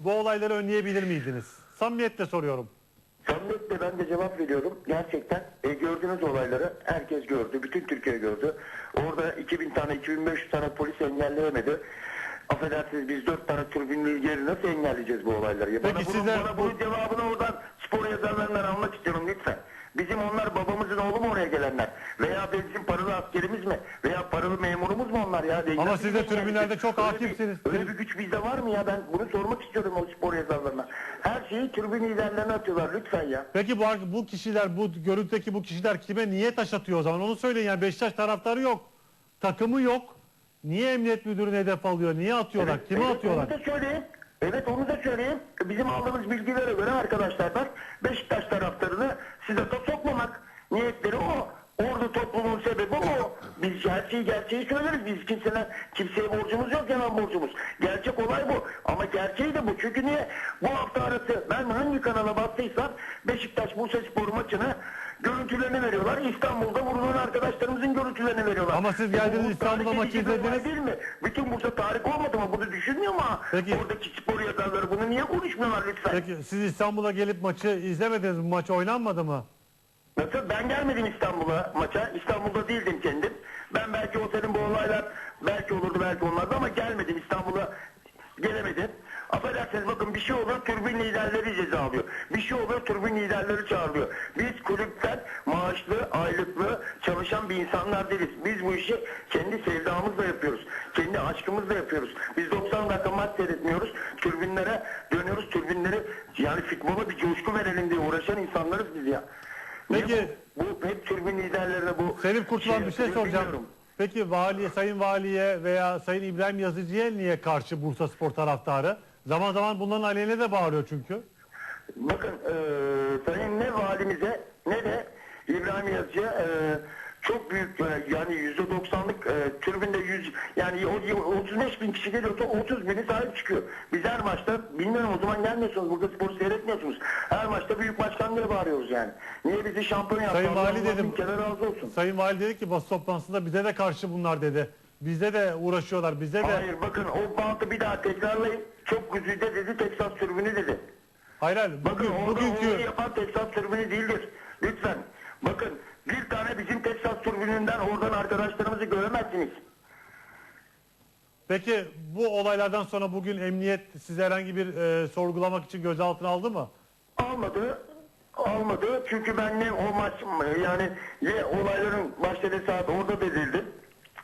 bu olayları önleyebilir miydiniz? Samimiyetle soruyorum. Samimiyetle ben de cevap veriyorum. Gerçekten e, gördüğünüz olayları herkes gördü. Bütün Türkiye gördü. Orada 2000 tane 2500 tane polis engelleyemedi. Affedersiniz biz 4 tane türbinli yeri nasıl engelleyeceğiz bu olayları? Ya Peki bana, bunun, bana bu- bunun cevabını oradan spor yazarlarından almak istiyorum lütfen. Bizim onlar babamızın oğlu mu oraya gelenler? Veya bizim paralı askerimiz mi? Veya paralı memurumuz mu onlar ya? Ama siz de tribünlerde çok Öyle bir- hakimsiniz. Öyle bir güç bizde var mı ya? Ben bunu sormak istiyorum o spor yazarlarına. Her şeyi tribün liderlerine atıyorlar lütfen ya. Peki bu, bu kişiler, bu görüntüdeki bu kişiler kime niye taş atıyor o zaman? Onu söyleyin yani Beşiktaş taraftarı yok. Takımı yok. Niye emniyet müdürünü hedef alıyor? Niye atıyorlar? Evet, Kime evet, atıyorlar? Onu da söyleyeyim. Evet onu da söyleyeyim. Bizim aldığımız bilgilere göre arkadaşlar Beşiktaş taraftarını size sokmamak niyetleri o. Orada toplumun sebebi o. Biz her şeyi gerçeği söyleriz. Biz kimsene, kimseye borcumuz yok yalan borcumuz. Gerçek olay bu. Ama gerçeği de bu. Çünkü niye? Bu hafta arası ben hangi kanala bastıysam Beşiktaş Bursa Spor maçını görüntülerini veriyorlar. İstanbul'da vurulan arkadaşlarımızın görüntülerini veriyorlar. Ama siz E, geldiniz bu İstanbul'da tarih maçı izlediniz. Değil mi? Bütün Bursa tarih olmadı mı? Bunu düşünmüyor mu? Peki. Oradaki spor yazarları bunu niye konuşmuyorlar lütfen? Peki siz İstanbul'a gelip maçı izlemediniz mi? Maç oynanmadı mı? Nasıl? Ben gelmedim İstanbul'a maça. İstanbul'da değildim kendim. Ben belki o bu olaylar belki olurdu belki olmazdı ama gelmedim İstanbul'a gelemedim. Affedersiniz bakın bir şey olur türbin liderleri ceza alıyor. Bir şey olur türbin liderleri çağırıyor. Biz kulüpten maaşlı, aylıklı çalışan bir insanlar değiliz. Biz bu işi kendi sevdamızla yapıyoruz. Kendi aşkımızla yapıyoruz. Biz 90 dakika maç seyretmiyoruz. Türbinlere dönüyoruz. Türbinleri yani futbola bir coşku verelim diye uğraşan insanlarız biz ya. Peki. bu, bu hep türbin liderlerine bu Selim Kurtulan bir şey soracağım. bilmiyorum. Peki vali, Sayın Valiye veya Sayın İbrahim Yazıcı'ya niye karşı Bursa Spor taraftarı? Zaman zaman bunların aleyhine de bağırıyor çünkü. Bakın e, sayın ne valimize ne de İbrahim Yazıcı'ya e, çok büyük e, yani yüzde doksanlık e, tribünde yüz yani o- o- 35 bin kişi geliyorsa 30 bini sahip çıkıyor. Biz her maçta bilmiyorum o zaman gelmiyorsunuz burada spor seyretmiyorsunuz. Her maçta büyük başkan diye bağırıyoruz yani. Niye bizi şampiyon yaptı? Sayın Vali dedim. razı olsun. Sayın Vali dedi ki basın toplantısında bize de karşı bunlar dedi. Bizde de uğraşıyorlar, bizde de. Hayır bakın o bantı bir daha tekrarlayın. Çok güzide dedi Texas tribünü dedi. Hayır hayır. Bakın orada bugünkü yapan Texas türbünü değildir. Lütfen. Bakın bir tane bizim Texas türbününden oradan arkadaşlarımızı göremezsiniz. Peki bu olaylardan sonra bugün emniyet sizi herhangi bir e, sorgulamak için gözaltına aldı mı? Almadı. Almadı. Çünkü ben ne o maç yani ne olayların başladığı saat orada belirledim.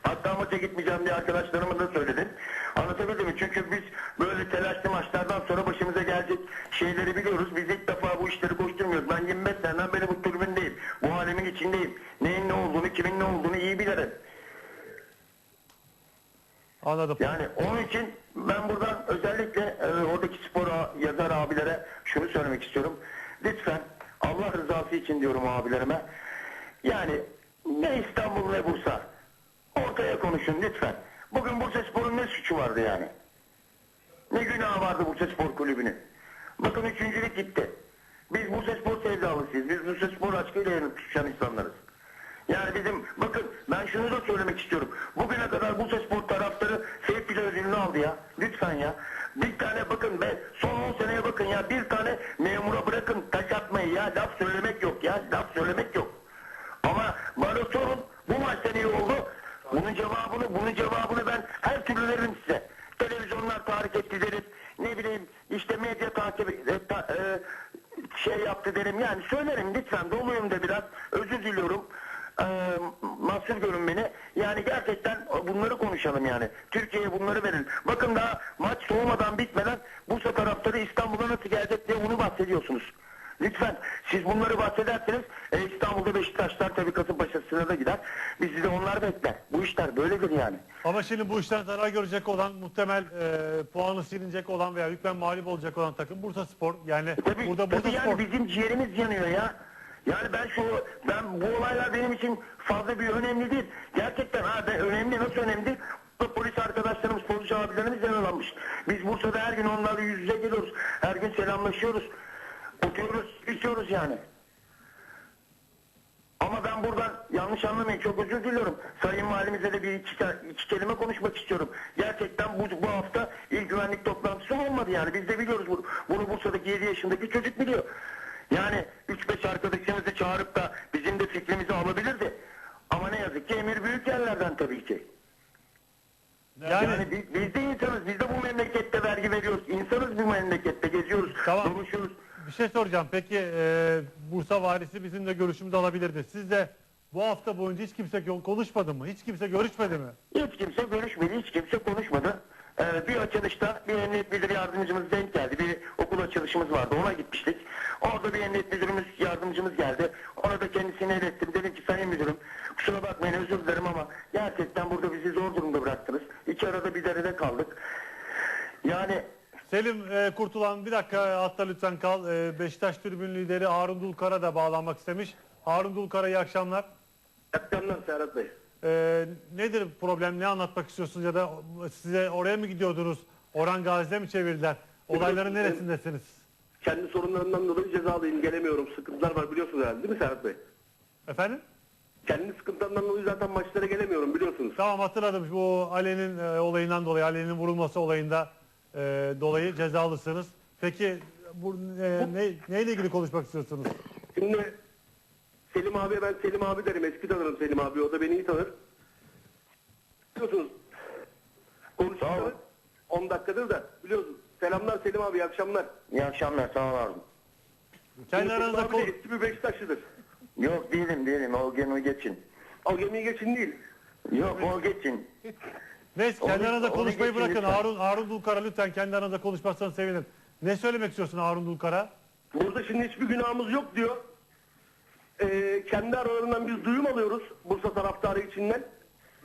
Hatta maça gitmeyeceğim diye arkadaşlarıma da söyledim. Anlatabildim mi? Çünkü biz böyle telaşlı maçlardan sonra başımıza gelecek şeyleri biliyoruz. Biz ilk defa bu işleri koşturmuyoruz. Ben 25 seneden beri bu tribündeyim. Bu alemin içindeyim. Neyin ne olduğunu, kimin ne olduğunu iyi bilirim. Anladım. Yani onun için ben buradan özellikle e, oradaki spor yazar abilere şunu söylemek istiyorum. Lütfen Allah rızası için diyorum abilerime. Yani ne İstanbul ne Bursa. Ortaya konuşun lütfen. Bugün Bursa Spor'un ne suçu vardı yani? Ne günahı vardı Bursa Spor Kulübü'nün? Bakın üçüncülük gitti. Biz Bursa Spor sevdalısıyız. Biz Bursa Spor aşkıyla yanıp tutuşan insanlarız. Yani bizim bakın ben şunu da söylemek istiyorum. Takip e, ta- e, şey yaptı derim. Yani söylerim lütfen doluyum da biraz. Özür diliyorum. E, mahsur görün beni. Yani gerçekten bunları konuşalım yani. Türkiye'ye bunları verin. Bakın daha maç soğumadan bitmeden Bursa taraftarı İstanbul'a nasıl gelecek diye onu bahsediyorsunuz. Lütfen siz bunları bahsederseniz e, İstanbul'da Beşiktaşlar tabii Kasımpaşa'sına da gider. Bizi de onlar bekler. Bu işler böyledir yani. Ama şimdi bu işten zarar görecek olan, muhtemel e, puanı silinecek olan veya hükmen mağlup olacak olan takım Bursa Spor. Yani Tabii, burada Bursa tabii Spor. yani bizim ciğerimiz yanıyor ya. Yani ben şu ben bu olaylar benim için fazla bir önemli değil. Gerçekten ha ben önemli nasıl önemli? Burada Polis arkadaşlarımız, polis abilerimiz yaralanmış. Biz Bursa'da her gün onlarla yüz yüze geliyoruz. Her gün selamlaşıyoruz. Oturuyoruz, içiyoruz yani. Ama ben buradan yanlış anlamayın çok özür diliyorum. Sayın Valimize de bir iki, iki kelime konuşmak istiyorum. Gerçekten bu, bu hafta il güvenlik toplantısı olmadı yani. Biz de biliyoruz bunu. Bunu Bursa'daki 7 yaşındaki çocuk biliyor. Yani 3-5 arkadaşımızı çağırıp da bizim de fikrimizi alabilirdi. Ama ne yazık ki emir büyük yerlerden tabii ki. Yani, Yani biz, biz de insanız. Biz de bu memlekette vergi veriyoruz. İnsanız bu memlekette geziyoruz. Tamam. Konuşuyoruz. Şey soracağım. Peki e, Bursa valisi bizimle görüşümüzü alabilirdi. Siz de bu hafta boyunca hiç kimse ko- konuşmadı mı? Hiç kimse görüşmedi mi? Hiç kimse görüşmedi, hiç kimse konuşmadı. Ee, bir açılışta bir emniyet müdürü yardımcımız denk geldi. Bir okul açılışımız vardı, ona gitmiştik. Orada bir emniyet müdürümüz, yardımcımız geldi. Ona da kendisini ilettim. Dedim ki sayın müdürüm, kusura bakmayın özür dilerim ama gerçekten burada bizi zor durumda bıraktınız. İki arada bir derede kaldık. Yani Selim e, Kurtulan bir dakika hatta lütfen kal. E, Beşiktaş tribün lideri Harun Dulkar'a da bağlanmak istemiş. Harun Dulkar'a iyi akşamlar. akşamlar Serhat Bey. E, nedir problem? Ne anlatmak istiyorsunuz ya da size oraya mı gidiyordunuz? Orhan Gazi'de mi çevirdiler? Olayların neresindesiniz? Kendi sorunlarımdan dolayı cezalıyım, gelemiyorum. Sıkıntılar var biliyorsunuz herhalde değil mi Serhat Bey? Efendim? Kendi sıkıntılarımdan dolayı zaten maçlara gelemiyorum biliyorsunuz. Tamam hatırladım. Bu Ali'nin e, olayından dolayı, Ali'nin vurulması olayında e, dolayı cezalısınız. Peki bu e, ne, neyle ilgili konuşmak istiyorsunuz? Şimdi Selim abiye ben Selim abi derim. Eski tanırım Selim abi. O da beni iyi tanır. Biliyorsunuz. Konuşuyoruz. 10 dakikadır da biliyorsunuz. Selamlar Selim abi. iyi akşamlar. İyi akşamlar, sağ ol Harun. Kendi Selim aranızda abi de konu... eski bir Beşiktaşlıdır. Yok değilim değilim, o gemi geçin. O gemiyi geçin değil. Yok o geçin. Neyse kendi aranızda onu konuşmayı bırakın. lütfen. Harun, Harun Dulkar'a lütfen kendi aranızda konuşmazsanız sevinirim. Ne söylemek istiyorsun Harun Dulkar'a? Burada şimdi hiçbir günahımız yok diyor. Ee, kendi aralarından biz duyum alıyoruz Bursa taraftarı içinden.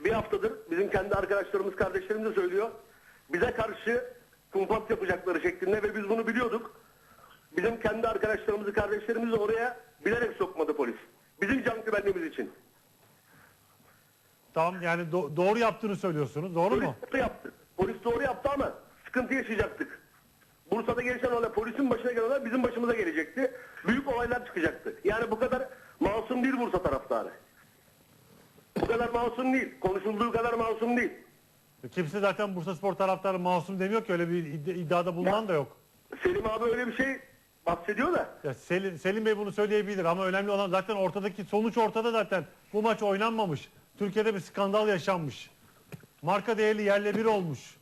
Bir haftadır bizim kendi arkadaşlarımız, kardeşlerimiz de söylüyor. Bize karşı kumpas yapacakları şeklinde ve biz bunu biliyorduk. Bizim kendi arkadaşlarımızı, kardeşlerimizi oraya bilerek sokmadı polis. Bizim can güvenliğimiz için. Tamam yani do- doğru yaptığını söylüyorsunuz. Doğru Polis mu? doğru yaptı. Polis doğru yaptı ama sıkıntı yaşayacaktık. Bursa'da gelişen olay polisin başına gelen olay bizim başımıza gelecekti. Büyük olaylar çıkacaktı. Yani bu kadar masum değil Bursa taraftarı. Bu kadar masum değil. Konuşulduğu kadar masum değil. Kimse zaten Bursa Spor taraftarı masum demiyor ki öyle bir id- iddiada bulunan da yok. Selim abi öyle bir şey bahsediyor da. Ya Selim, Selim Bey bunu söyleyebilir ama önemli olan zaten ortadaki sonuç ortada zaten. Bu maç oynanmamış. Türkiye'de bir skandal yaşanmış. Marka değerli yerle bir olmuş.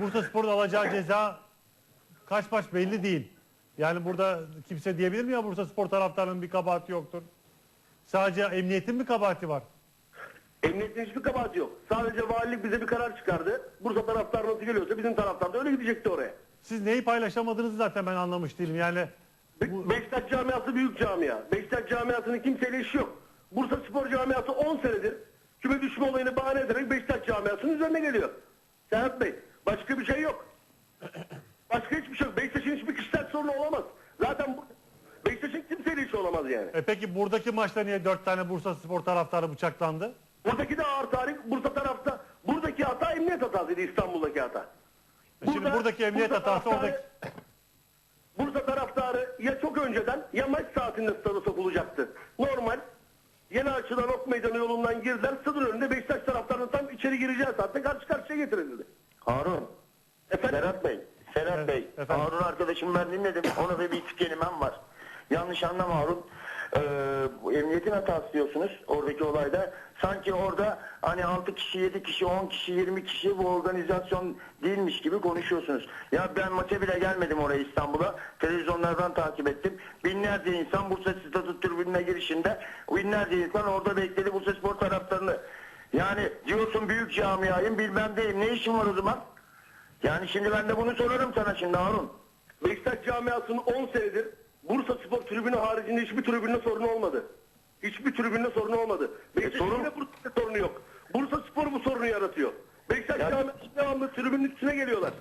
Bursa Spor'un alacağı ceza kaç maç belli değil. Yani burada kimse diyebilir mi ya Bursa Spor taraftarının bir kabahati yoktur. Sadece emniyetin bir kabahati var. Emniyetin hiçbir kabahati yok. Sadece valilik bize bir karar çıkardı. Bursa taraftarı nasıl geliyorsa bizim taraftar da öyle gidecekti oraya. Siz neyi paylaşamadığınızı zaten ben anlamış değilim. Yani Be- Beşiktaş camiası büyük camia. Beşiktaş camiasının kimseyle işi yok. Bursa Spor camiası 10 senedir küme düşme olayını bahane ederek Beşiktaş camiasının üzerine geliyor. Serhat Bey başka bir şey yok. Başka hiçbir şey yok. Beşiktaş'ın hiçbir kişisel sorunu olamaz. Zaten bu, Beşiktaş'ın kimseyle işi olamaz yani. e peki buradaki maçta niye dört tane Bursa Spor taraftarı bıçaklandı? Buradaki de ağır tarih Bursa tarafta. Buradaki hata emniyet hatasıydı İstanbul'daki hata. E Şimdi buradaki emniyet Bursa hatası oradaki... Bursa taraftarı ya çok önceden ya maç saatinde stada sokulacaktı. Normal yeni açılan ok meydanı yolundan girdiler. Stadın önünde Beşiktaş taraftarının tam içeri gireceği saatte karşı karşıya getirildi. Harun. Efendim? Serhat Bey. Serhat Evet, Bey. efendim. Harun arkadaşım ben dinledim. Ona da bir iki kelimem var. Yanlış anlama Harun. Bu emniyetin hatası diyorsunuz oradaki olayda. Sanki orada hani 6 kişi, 7 kişi, 10 kişi, 20 kişi bu organizasyon değilmiş gibi konuşuyorsunuz. Ya ben maça bile gelmedim oraya İstanbul'a. Televizyonlardan takip ettim. Binlerce insan Bursa Stadı tribününe girişinde binlerce insan orada bekledi Bursa Spor taraftarını. Yani diyorsun büyük camiayım bilmem deyim. Ne işin var o zaman? Yani şimdi ben de bunu sorarım sana şimdi Harun. Beşiktaş camiasının 10 senedir Bursa Spor tribünü haricinde hiçbir tribünde sorunu olmadı. Hiçbir tribünde sorunu olmadı. Beşiktaş'ın sorun- Bursa'da sorunu yok. Bursa Spor bu sorunu yaratıyor. Beşiktaş Ya- camiası devamlı tribünün üstüne geliyorlar.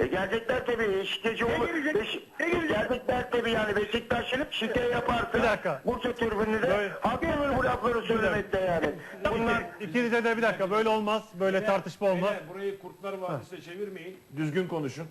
E gelecekler tabii şikeci Ne olur. gelecek? Beş- Ne gelecek? Gelecekler tabii yani Beşiktaş'ın şike yaparsa. Bir dakika. Bursa tribünü de Böyle- haklıdır bu lafları söylemekte yani. Bunlar İkinize de bir dakika böyle olmaz. Böyle tartışma olmaz. Beyler, burayı Kurtlar Vadisi'ne çevirmeyin. Düzgün konuşun.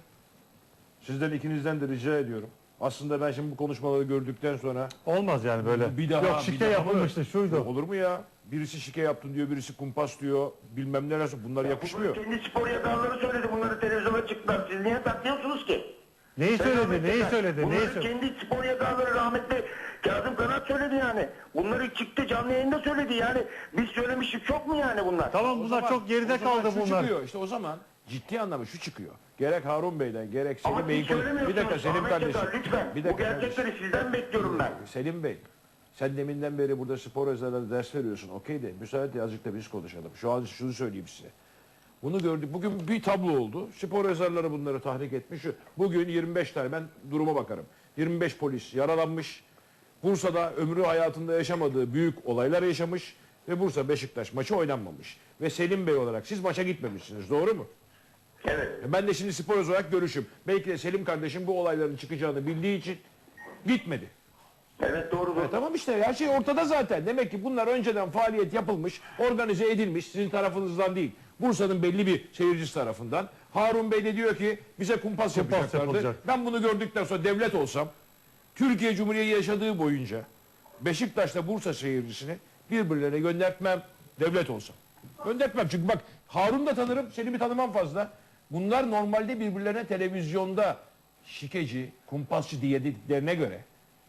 Sizden ikinizden de rica ediyorum. Aslında ben şimdi bu konuşmaları gördükten sonra Olmaz yani böyle. bir daha Yok bir şike daha yapılmıştı şuydu. Olur mu ya? Birisi şike yaptın diyor, birisi kumpas diyor. Bilmem ne nasıl. Bunlar yakışmıyor. Kendi spor yazarları söyledi bunları televizyona çıktılar. Siz niye taklıyorsunuz ki? Neyi Sen söyledi? Neyi söyledi? Neyi Bunları söyledi? kendi spor yazarları rahmetli Kazım Kanat söyledi yani. Bunları çıktı canlı yayında söyledi yani. Biz söylemiştik çok mu yani bunlar? Tamam O bunlar zaman- çok geride o zaman kaldı şu bunlar. çıkıyor. İşte o zaman ciddi anlamda şu çıkıyor. Gerek Harun Bey'den gerek Selim Ama Bey'in siz konu- söylemiyorsunuz. Bir dakika Selim Ahmet kardeşim. Lütfen. Bir Bu dakika gerçekleri sizden bekliyorum ben. Selim Bey, sen deminden beri burada spor özellikle ders veriyorsun. Okey de müsaade azıcık da biz konuşalım. Şu an şunu söyleyeyim size. Bunu gördük. Bugün bir tablo oldu. Spor yazarları bunları tahrik etmiş. Bugün 25 tane ben duruma bakarım. 25 polis yaralanmış. Bursa'da ömrü hayatında yaşamadığı büyük olaylar yaşamış ve Bursa Beşiktaş maçı oynanmamış. Ve Selim Bey olarak siz maça gitmemişsiniz. Doğru mu? Evet. Ben de şimdi spor olarak görüşüm. Belki de Selim kardeşim bu olayların çıkacağını bildiği için gitmedi. Evet doğrudur. E tamam işte her şey ortada zaten. Demek ki bunlar önceden faaliyet yapılmış, organize edilmiş sizin tarafınızdan değil. Bursa'nın belli bir seyircisi tarafından. Harun Bey de diyor ki bize kumpas, Kumpas yapacaklardı. yapılacak. Ben bunu gördükten sonra devlet olsam Türkiye Cumhuriyeti yaşadığı boyunca Beşiktaş'ta Bursa seyircisini birbirlerine göndertmem devlet olsam. Göndertmem çünkü bak Harun da tanırım, Selim'i tanımam fazla. Bunlar normalde birbirlerine televizyonda şikeci, kumpasçı diye dediklerine göre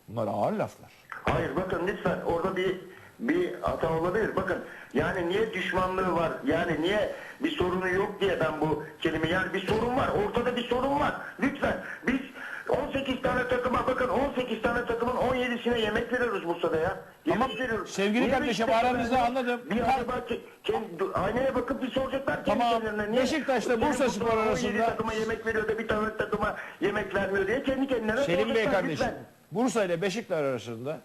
bunlar ağır laflar. Hayır bakın lütfen orada bir bir hata olabilir. Bakın yani niye düşmanlığı var? Yani niye bir sorunu yok diye ben bu kelime yani bir sorun var. Ortada bir sorun var. Lütfen biz 18 tane takıma bakın 18 tane takımın 17'sine yemek veriyoruz Bursa'da ya. Yemek Tamam, veriyoruz. sevgili Niye kardeşim, Beşiktaş'a aranızda ben- anladım. Bir acaba ke- ke- aynaya bakıp bir soracaklar kendi Tamam, kendilerine. Niye Beşiktaş'la senin Bursa Spor 17 arasında- takıma yemek veriyor da bir tane takıma yemek vermiyor diye kendi kendilerine Selim Bey soracaklar, kardeşim, lütfen. Bursa ile Beşiktaş arasında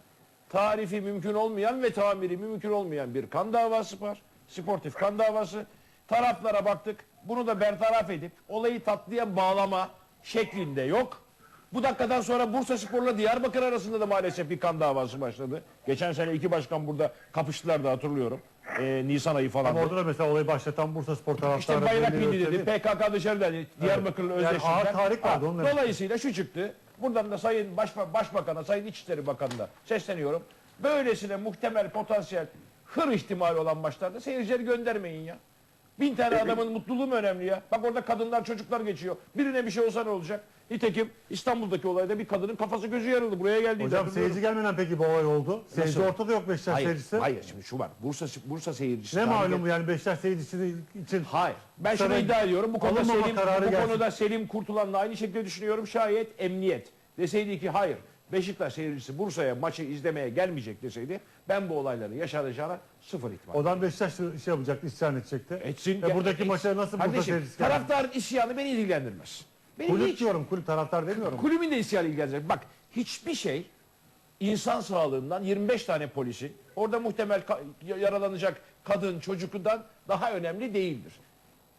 tarifi mümkün olmayan ve tamiri mümkün olmayan bir kan davası var. Sportif kan davası. Taraflara baktık. Bunu da bertaraf edip olayı tatlıya bağlama şeklinde yok. Bu dakikadan sonra Bursa Spor'la Diyarbakır arasında da maalesef bir kan davası başladı. Geçen sene iki başkan burada kapıştılar da hatırlıyorum. Ee, Nisan ayı falan. Ama orada da mesela olayı başlatan Bursa Spor taraftarı. İşte bayrak indi dedi. PKK dışarıda dedi. Diyarbakır'la Yani özdeştiler. ağır tahrik vardı, Ha, onu demek. Dolayısıyla şu çıktı. Buradan da Sayın Başba- Başbakan'a, Sayın İçişleri Bakanı'na sesleniyorum. Böylesine muhtemel, potansiyel, hır ihtimali olan maçlarda seyircileri göndermeyin ya. Bin tane adamın mutluluğu mu önemli ya? Bak orada kadınlar, çocuklar geçiyor. Birine bir şey olsa ne olacak? Nitekim İstanbul'daki olayda bir kadının kafası gözü yarıldı. Buraya geldiğinde Hocam seyirci gelmeden peki bu olay oldu. Seyirci Nasıl? ortada yok Beşiktaş Hayır, seyircisi. hayır şimdi şu var. Bursa Bursa seyircisi. Ne malum yani Beşiktaş seyircisi için. Hayır. Ben şunu iddia ediyorum. Bu konuda Selim, bu gelsin. konuda Selim Kurtulan'la aynı şekilde düşünüyorum. Şayet emniyet deseydi ki hayır Beşiktaş seyircisi Bursa'ya maçı izlemeye gelmeyecek deseydi ben bu olayların yaşanacağına sıfır ihtimal. Odan Beşiktaş şey yapacaktı, isyan edecekti. Etsin. Ve buradaki et- maçlara nasıl Bursa Kardeşim, seyircisi geldi? taraftarın isyanı beni ilgilendirmez. Beni Kulüp hiç, diyorum, kulüp taraftar demiyorum. kulübün de isyanı ilgilendirecek. Bak hiçbir şey insan sağlığından 25 tane polisin orada muhtemel ka- yaralanacak kadın çocukundan daha önemli değildir.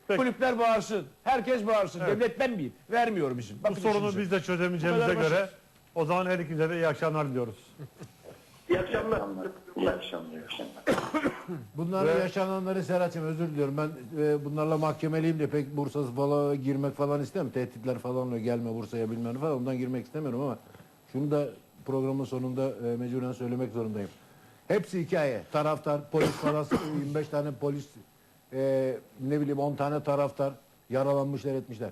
Peki. Kulüpler bağırsın. Herkes bağırsın. Devlet ben miyim? Vermiyorum izin. Bu Bakın sorunu işinize. biz de Bu çözemeyeceğimize kadar göre basit. o zaman her ikinize de iyi akşamlar diliyoruz. İyi akşamlar. İyi akşamlar. iyi akşamlar. Ve- yaşananları Serhat'cığım özür diliyorum. Ben e, bunlarla mahkemeliyim de pek Bursa falan girmek falan istemiyorum. Tehditler falanla gelme Bursa'ya bilmem ne falan ondan girmek istemiyorum ama şunu da programın sonunda e, mecburen söylemek zorundayım. Hepsi hikaye. Taraftar, polis falan 25 tane polis e, ne bileyim 10 tane taraftar yaralanmışlar etmişler.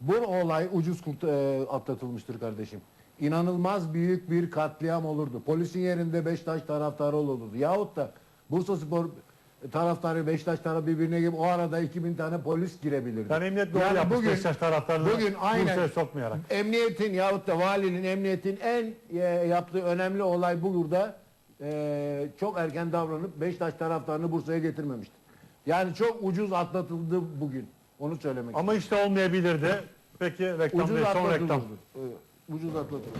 Bu olay ucuz kurt, e, atlatılmıştır kardeşim. İnanılmaz büyük bir katliam olurdu. Polisin yerinde Beşiktaş taraftarı olurdu. Yahut da Bursa Spor taraftarı Beşiktaş tarafı birbirine gibi o arada 2000 tane polis girebilirdi. Yani emniyet doğru yapmış Beşiktaş taraftarını bugün aynen sokmayarak. emniyetin yahut da valinin emniyetin en e, yaptığı önemli olay bu burada e, çok erken davranıp Beşiktaş taraftarını Bursa'ya getirmemişti. Yani çok ucuz atlatıldı bugün. Onu söylemek Ama işte olmayabilirdi. Peki reklam Ucuz değil, son reklam. Evet, Ucuz atlatıldı.